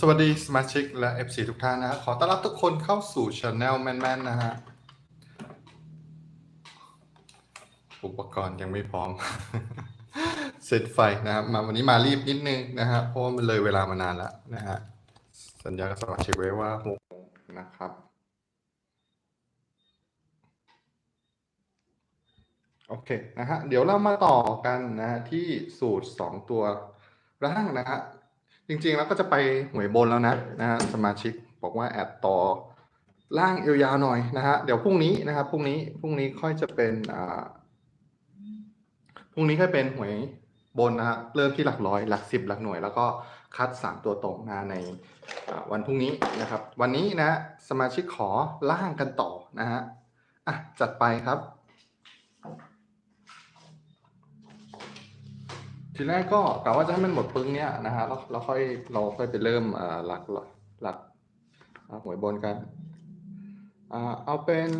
สวัสดีสมาชิกและ FC ทุกท่านนะฮะขอต้อนรับทุกคนเข้าสู่ช anel แมนๆนะฮะอุปกรณ์ยังไม่พร้อมเซตไฟนะครับมาวันนี้มารีบนิดนึงนะฮะเพราะว่ามันเลยเวลามานานแล้วนะฮะสัญญากับสมาชิกไว้ว่าหกนะครับ โอเคนะฮะเดี๋ยวเรามาต่อกันนะฮะที่สูตร 2 ตัวร่างนะฮะ จริงๆแล้วก็จะไปหวยบนแล้วนะนะฮะสมาชิกบอกว่าแอดต่อร่างยาวๆหน่อยนะฮะเดี๋ยวพรุ่งนี้นะครับพรุ่งนี้พรุ่งนี้ค่อยจะเป็นอ่าพรุ่งนี้ค่อยเป็นหวยบนนะฮะเริ่มที่หลักร้อยหลักสิบหลักหน่วย แล้วก็คัด3ตัวตรงนะในวันพรุ่งนี้นะครับ วันนี้นะสมาชิกขอล่างกันต่อนะฮะอะจัดไปครับ ทีแรกก็กะว่าจะให้มันหมดปึ้งเนี้ยนะฮะแล้วเราค่อยเราค่อยไปเริ่มหลักหลักหน่วยบนกันเอาเป็น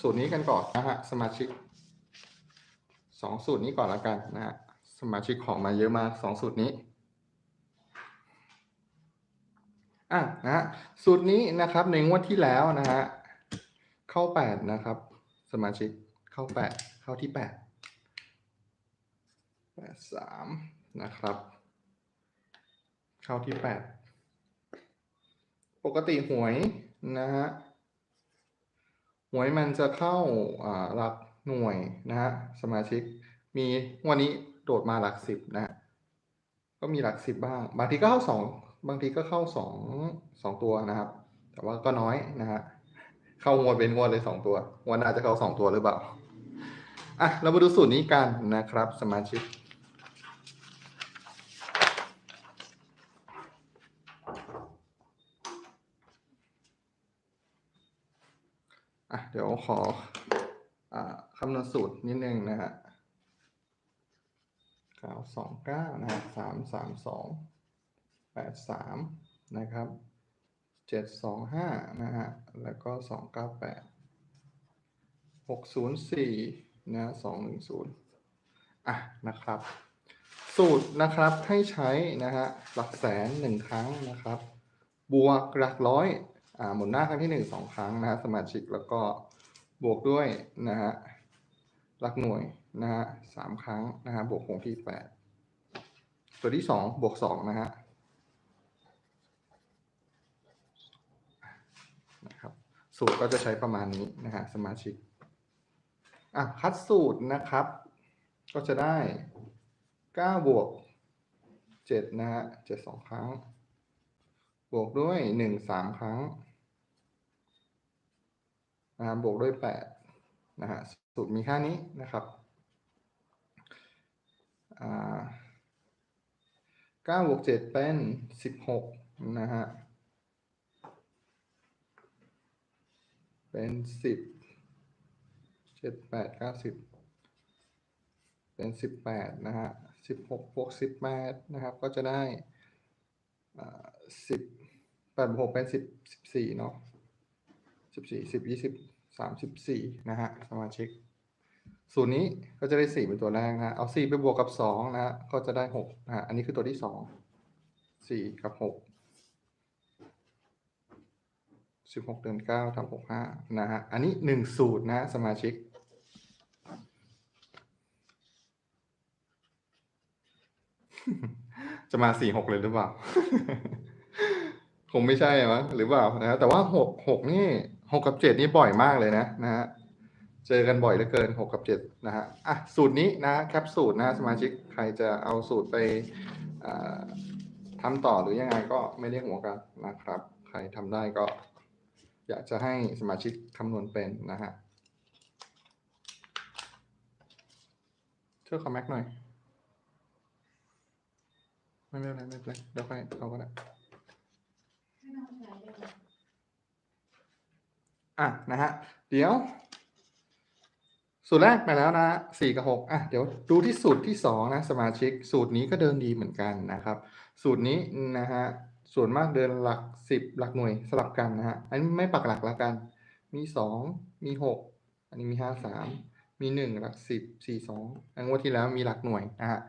สูตรนี้กันก่อนนะฮะสมาชิกสองสูตรนี้ก่อนละกันนะฮะสมาชิกของมาเยอะมากสองสูตรนี้อะนะฮะสูตรนี้นะครับในงวดที่แล้วนะฮะเข้าแปดนะครับ สมาชิกเข้าแปดเข้าที่แปด แปดสามนะครับ เข้าที่แปดปกติหวยนะฮะหวยมันจะเข้าอ่าหลักหน่วยนะฮะสมาชิกมีวันนี้โดดมาหลักสิบนะฮะก็มีหลักสิบบ้าง บางทีก็เข้าสองบางทีก็เข้าสองสองตัวนะครับ แต่ว่าก็น้อยนะฮะเข้างวดเป็นงวดเลยสองตัววันอาจจะเข้าสองตัวหรือเปล่าอะเรามาดูสูตรนี้กันนะครับ สมาชิก เดี๋ยวขออคำนวณสูตรนิดนึงนะฮะเก้าสองเก้านะฮะสามสามสองแปดสามนะครับเจ็ดสองห้านะฮะ แล้วก็สองเก้าแปดหกศูนย์สี่นะสองหนึ่งศูนย์อะนะครับ สูตรนะครับให้ใช้นะฮะหลักแสนหนึ่งครั้งนะครับ บวกหลักร้อย อ่าหมุนหน้าครั้งที่หนึ่งสองครั้งนะฮะสมาชิกแล้วก็บวกด้วยนะฮะหลักหน่วยนะฮะสามครั้งนะฮะบวกคงที่แปดตัวที่สองบวกสองนะฮะนะครับสูตรก็จะใช้ประมาณนี้นะฮะสมาชิกอะคัดสูตรนะครับ ก็จะได้เก้าบวกเจ็ดนะฮะเจ็ดสองครั้ง บวกด้วยหนึ่งสามครั้งนะบบวกด้วยแปดนะฮะสูตรมีค่านี้นะครับเก้าบวกเจ็ดเป็นสิบหกนะฮะเป็นสิบเจ็ดแปดเก้าสิบเป็นสิบแปดนะฮะสิบหกบวกสิบแปดนะครับ ก็จะได้สิบ แปดบวกหกเป็นสิบสิบสี่เนาะสิบสี่สิบยี่สิบสามสิบสี่นะฮะสมาชิก สูตรนี้ก็จะได้สี่เป็นตัวแรกนะฮะเอาสี่ไปบวกกับสองนะฮะก็จะได้หกนะฮะอันนี้คือตัวที่สองสี่กับหกสิบหกเดือนเก้าทำหกห้านะฮะอันนี้หนึ่งสูตรนะสมาชิกจะมาสี่หกเลยหรือเปล่า คงไม่ใช่มั้งหรือเปล่านะฮะแต่ว่าหกหกนี่หกกับเจ็ดนี่บ่อยมากเลยนะนะฮะเจอกันบ่อยเหลือเกินหกกับเจ็ดนะฮะอะสูตรนี้นะแคปสูตรนะสมาชิกใครจะเอาสูตรไปอ่าทำต่อหรือยังไงก็ไม่เรียกหัวกันนะครับ ใครทำได้ก็ อยากจะให้สมาชิกคำนวณเป็นนะฮะช่วยคอมแม็กหน่อย ไม่เป็นไรไม่เป็นไรเดี๋ยวค่อยเขาก็ได้ อะนะฮะเดี๋ยว สูตรแรกไปแล้วนะสี่กับหกอะเดี๋ยวดูที่สูตรที่สองนะสมาชิก สูตรนี้ก็เดินดีเหมือนกันนะครับ สูตรนี้นะฮะส่วนมากเดินหลักสิบหลักหน่วยสลับกันนะฮะอันนี้ไม่ปักหลักแล้วกัน มีสองมีหกอันนี้มีห้าสามมีหนึ่งหลักสิบสี่สองอันงวดที่แล้วมีหลักหน่วยนะฮะ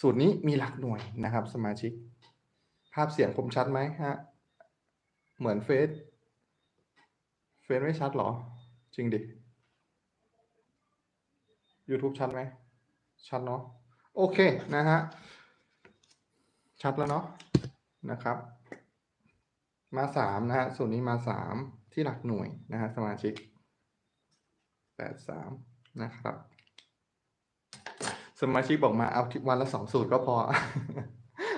สูตรนี้มีหลักหน่วยนะครับ สมาชิก ภาพเสียงคมชัดไหมฮะเหมือนเฟซ เฟซไม่ชัดเหรอ จริงดิ YouTube ชัดไหม ชัดเนาะ โอเคนะฮะ ชัดแล้วเนาะนะครับ มาสามนะฮะ ส่วนนี้มาสามที่หลักหน่วยนะฮะสมาชิกแปดสามนะครับ สมาชิกบอกมาเอาวันละสองสูตรก็พอ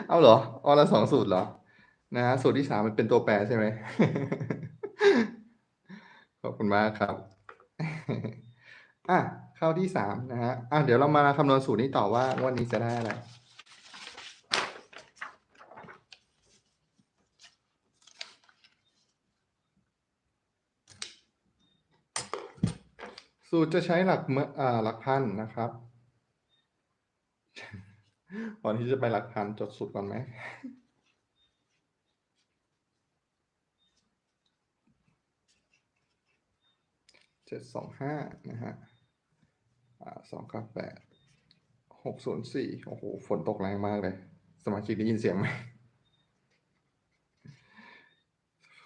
เอาเหรอวันละสองสูตรเหรอนะฮะสูตรที่สามมันเป็นตัวแปรใช่ไหม ขอบคุณมากครับ อะเข้าที่สามนะฮะอะเดี๋ยวเรามาคำนวณสูตรนี้ต่อว่าวันนี้จะได้อะไรสูตรจะใช้หลักเมื่ออ่าหลักพันนะครับก่อนที่จะไปหลักพันจดสูตรก่อนไหม เจ็ดสองห้านะฮะอ่าสองเก้าแปดหกศูนย์สี่โอ้โห ฝนตกแรงมากเลย สมาชิกได้ยินเสียงไหม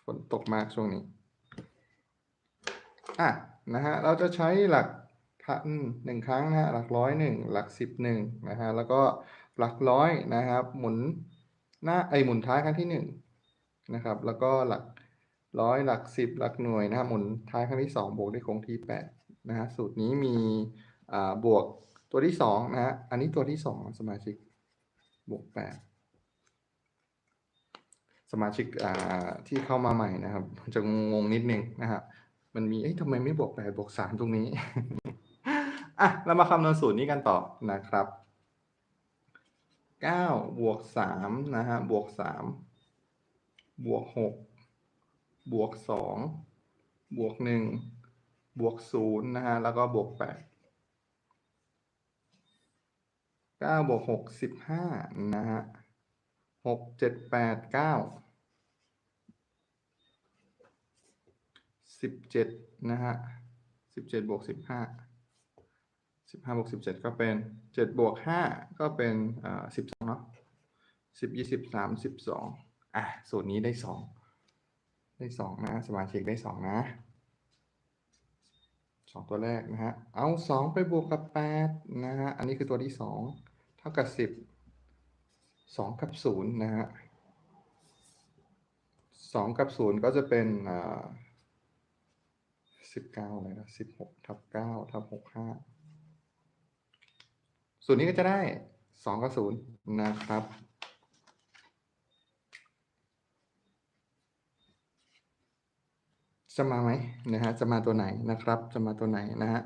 ฝนตกมากช่วงนี้ อะ นะฮะ เราจะใช้หลักพันหนึ่งครั้งนะฮะ หลักร้อยหนึ่ง หลักสิบหนึ่งนะฮะ แล้วก็หลักร้อยนะครับ หมุนหน้าไอหมุนท้ายครั้งที่หนึ่งนะครับ แล้วก็หลัก ร้อยหลักสิบหลักหน่วยนะครับหมุนท้ายครั้งที่สองบวกด้วยคงที่แปดนะฮะสูตรนี้มีบวกตัวที่สองนะฮะอันนี้ตัวที่สองสมาชิกบวกแปดสมาชิกที่เข้ามาใหม่นะครับ จะงงนิดนึงนะครับมันมีเอ้ยทำไมไม่บวกแปดบวกสามตรงนี้อะเรามาคำนวณสูตรนี้กันต่อนะครับเก้าบวกสามนะฮะบวกสามบวกหก บวกสองบวกหนึ่งบวกศูนย์นะฮะแล้วก็บวกแปดเก้าบวกหกสิบห้านะฮะหกเจ็ดแปดเก้าสิบเจ็ดนะฮะสิบเจ็ดบวกสิบห้าสิบห้าบวกสิบเจ็ดก็เป็นเจ็ดบวกห้าก็เป็นอ่าสิบสองเนาะสิบยี่สิบสามสิบสองอะ สูตรนี้ได้สอง ได้สองนะ สมาชิกได้สองนะสองตัวแรกนะฮะ เอาสองไปบวกกับแปดนะฮะ อันนี้คือตัวที่สองเท่ากับสิบสองกับศูนย์นะฮะสองกับศูนย์ก็จะเป็นอ่าสิบเก้าเลยนะสิบหกทับเก้าทับหกห้าส่วนนี้ก็จะได้สองกับศูนย์นะครับ จะมาไหมนะฮะจะมาตัวไหนนะครับ จะมาตัวไหนนะฮะ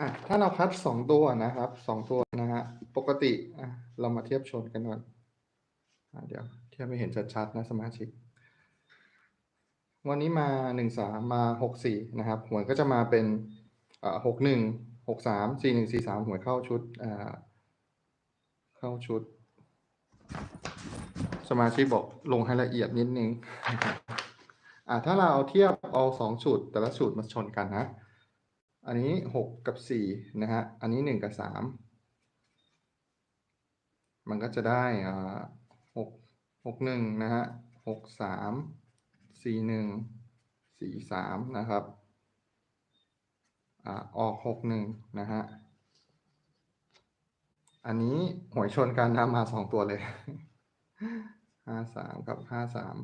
อะถ้าเราคัดสองตัวนะครับสองตัวนะฮะปกติอะเรามาเทียบชนกันก่อนอะเดี๋ยวเทียบไม่เห็นชัดๆนะสมาชิก วันนี้มาหนึ่งสามมาหกสี่นะครับหวยก็จะมาเป็นอ่าหกหนึ่งหกสามสี่หนึ่งสี่สามหวยเข้าชุดอ่าเข้าชุด สมาชิกบอกลงให้ละเอียดนิดนึงอ่าถ้าเราเอาเทียบเอาสองสูตรแต่ละสูตรมาชนกันนะ อันนี้หกกับสี่นะฮะ อันนี้หนึ่งกับสามมันก็จะได้อ่าหกหกหนึ่งนะฮะหกสามสี่หนึ่งสี่สามนะครับอ่าออกหกหนึ่งนะฮะ อันนี้หวยชนกันนะมาสองตัวเลย ห้าสามกับห้าสาม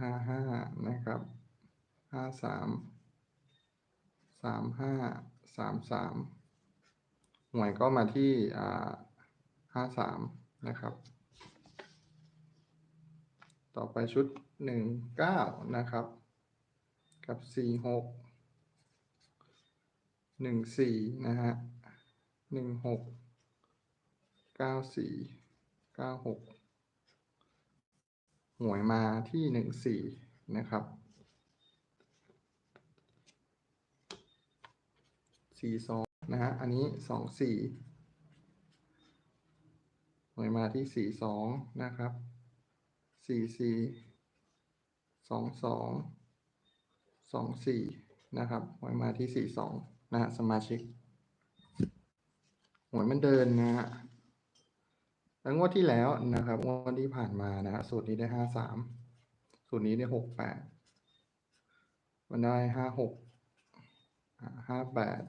ห้าห้านะครับห้าสามสามห้าสามสามหวยก็มาที่อ่าห้าสามนะครับ ต่อไปชุดหนึ่งเก้านะครับ กับสี่หกหนึ่งสี่นะฮะหนึ่งหก เก้าสี่เก้าหกหวยมาที่หนึ่งสี่นะครับสี่สองนะฮะ อันนี้สองสี่หวยมาที่สี่สองนะครับสี่สี่สองสองสองสี่นะครับไว้มาที่สี่สองนะฮะสมาชิกหวยมันเดินนะฮะ แล้วงวดที่แล้วนะครับงวดที่ผ่านมานะฮะสูตรนี้ได้ห้าสามสูตรนี้ได้หกแปดมันได้ห้าหกห้าแปด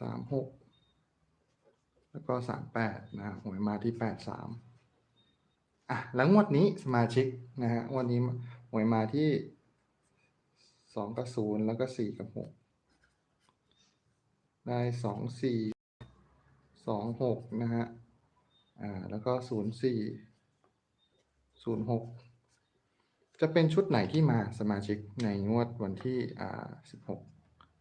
สามหกแล้วก็สามแปดนะหวยมาที่แปดสามอะแล้วงวดนี้สมาชิกนะฮะงวันนี้หวยมาที่สองกับศูนย์แล้วก็สี่กับหก ได้สองสี่สองหกนะฮะ อ่า แล้วก็ศูนย์สี่ศูนย์หกจะเป็นชุดไหนที่มาสมาชิกในงวดวันที่อ่าสิบหก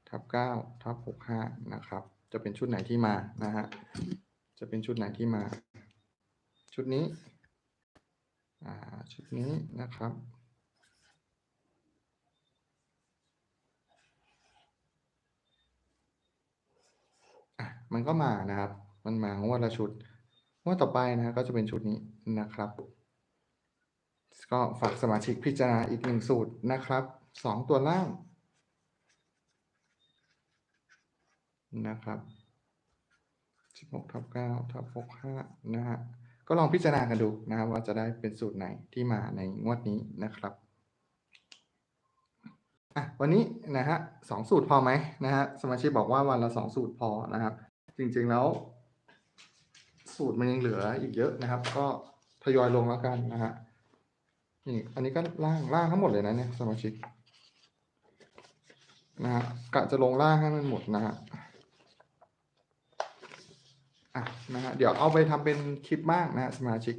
ทับเก้าทับหกห้านะครับ จะเป็นชุดไหนที่มานะฮะ จะเป็นชุดไหนที่มา ชุดนี้ อ่า ชุดนี้นะครับ อะ มันก็มานะครับ มันมางวดละชุด งวดต่อไปนะก็จะเป็นชุดนี้นะครับ ก็ฝากสมาชิกพิจารณาอีกหนึ่งสูตรนะครับสองตัวล่างนะครับสิบหกทับเก้าทับหกห้านะฮะ ก็ลองพิจารณากันดูนะครับ ว่าจะได้เป็นสูตรไหนที่มาในงวดนี้นะครับอะวันนี้นะฮะสองสูตรพอไหมนะฮะสมาชิกบอกว่าวันละสองสูตรพอนะครับ จริงๆแล้ว สูตรมันยังเหลืออีกเยอะนะครับ ก็ทยอยลงแล้วกันนะฮะนี่อันนี้ก็ล่างล่างทั้งหมดเลยนะเนี่ยสมาชิกนะฮะกะจะลงล่างให้มันหมดนะฮะอะนะฮะเดี๋ยวเอาไปทำเป็นคลิปบ้างนะฮะสมาชิก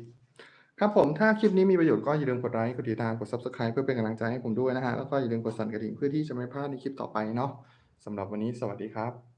ครับผมถ้าคลิปนี้มีประโยชน์ก็อย่าลืมกดไลค์กดติดตามกด subscribe เพื่อเป็นกำลังใจให้ผมด้วยนะฮะแล้วก็อย่าลืมกดสั่นกระดิ่งเพื่อที่จะไม่พลาดในคลิปต่อไปเนาะสำหรับวันนี้สวัสดีครับ